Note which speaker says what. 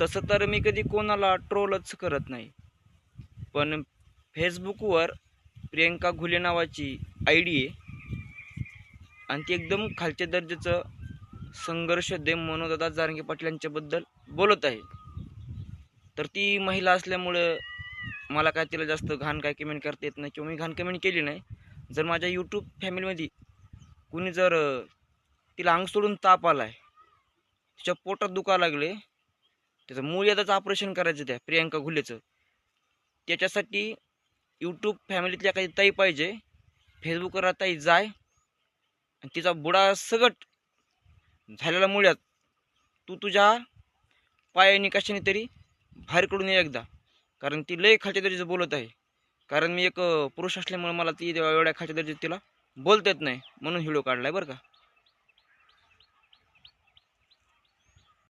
Speaker 1: तसं तर मी कधी कोणाला ट्रोलच करत नाही. पण फेसबुकवर प्रियंका घुले नावाची आय डी आहे. आणि ती एकदम खालच्या दर्जाचं संघर्ष दे मनोदादा जारंगे पाटील यांच्याबद्दल बोलत आहे. तर ती महिला असल्यामुळं मला काय तिला जास्त घाण काय कमेंट करता येत नाही किंवा मी घाण कमेंट केली नाही. जर माझ्या यूट्यूब फॅमिलीमध्ये कुणी जर तिला अंग सोडून ताप आला आहे तिच्या पोटात दुखा लागले त्याचं मूळ यादाचं ऑपरेशन करायचं त्या प्रियांका घुलेचं. त्याच्यासाठी यूट्यूब फॅमिलीतल्या काही ताई पाहिजे. फेसबुकवर ताई जाय. आणि तिचा बुडा सगट झालेला मुळ्यात. तू तुझ्या पायाने कशाने तरी बाहेर कडून ये एकदा. कारण ती लय खालच्या दर्जाचं बोलत आहे. कारण मी एक पुरुष असल्यामुळे मला ती एवढ्या खालच्या दर्जात तिला बोलता येत नाही. म्हणून हिडियो काढला आहे बरं का.